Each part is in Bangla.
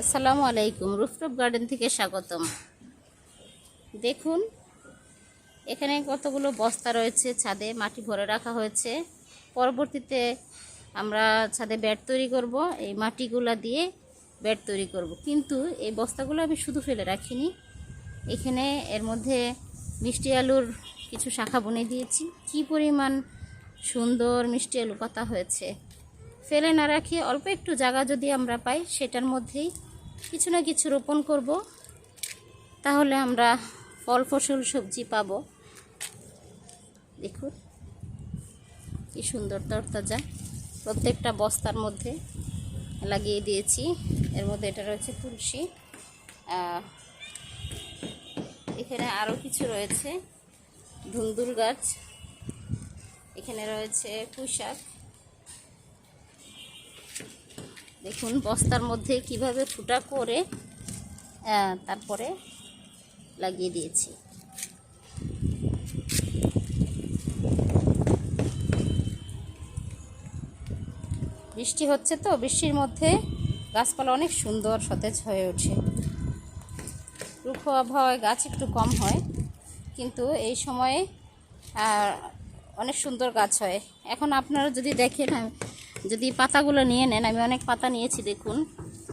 আসসালামু আলাইকুম, রুফটপ গার্ডেন থেকে স্বাগতম। দেখুন, এখানে কতগুলো বস্তা রয়েছে ছাদে, মাটি ভরে রাখা হয়েছে। পরবর্তীতে আমরা ছাদে ব্যাট তৈরি করব, এই মাটিগুলা দিয়ে ব্যাট তৈরি করব। কিন্তু এই বস্তাগুলো আমি শুধু ফেলে রাখিনি। এখানে এর মধ্যে মিষ্টি আলুর কিছু শাখা বুনে দিয়েছি। কি পরিমাণ সুন্দর মিষ্টি আলু পাতা হয়েছে। ফেলে না রাখি অল্প একটু জায়গা যদি আমরা পাই, সেটার মধ্যেই কিছু না কিছু রোপণ করব। তাহলে আমরা ফল, ফসল, সবজি পাব। দেখুন, কি সুন্দর তরতাজা প্রত্যেকটা বস্তার মধ্যে লাগিয়ে দিয়েছি। এর মধ্যে এটা রয়েছে তুলসী। এখানে আরও কিছু রয়েছে। ধুন্দুল গাছ। এখানে রয়েছে পুঁইশাক। দেখুন বস্তার মধ্যে কীভাবে ফুটা করে তারপরে লাগিয়ে দিয়েছি। বৃষ্টি হচ্ছে তো, বৃষ্টির মধ্যে গাছপালা অনেক সুন্দর সতেজ হয়ে ওঠে। রুক্ষ আবহাওয়ায় গাছ একটু কম হয়, কিন্তু এই সময়ে অনেক সুন্দর গাছ হয়। এখন আপনারা যদি দেখেন যদি পাতাগুলো নিয়ে নেন, আমি অনেক পাতা নিয়েছি, দেখুন।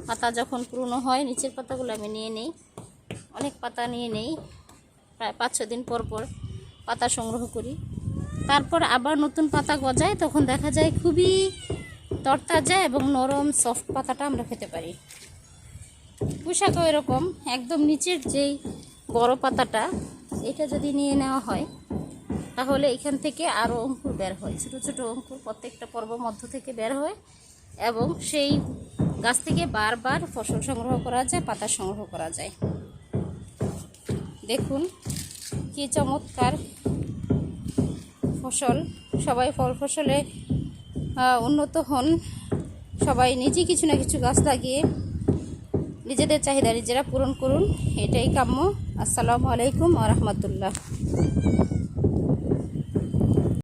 পাতা যখন পুরনো হয়, নিচের পাতাগুলো আমি নিয়ে নিই। অনেক পাতা নিয়ে নেই, প্রায় পাঁচ ছ দিন পর পর পাতা সংগ্রহ করি। তারপর আবার নতুন পাতা গজায়, তখন দেখা যায় খুবই তরতাজা এবং নরম সফট পাতাটা আমরা খেতে পারি। পোশাকও এরকম, একদম নিচের যেই বড় পাতাটা, এটা যদি নিয়ে নেওয়া হয় তাহলে এখান থেকে আরও অঙ্কুর বের হয়। ছোটো ছোটো অঙ্কুর প্রত্যেকটা পর্ব মধ্য থেকে বের হয় এবং সেই গাছ থেকে বারবার ফসল সংগ্রহ করা যায়, পাতা সংগ্রহ করা যায়। দেখুন, কি চমৎকার ফসল। সবাই ফল ফসলে উন্নত হন। সবাই নিজে কিছু না কিছু গাছ লাগিয়ে নিজেদের চাহিদা নিজেরা পূরণ করুন। এটাই কাম্য। আসসালামু আলাইকুম আ রহমতুল্লাহ।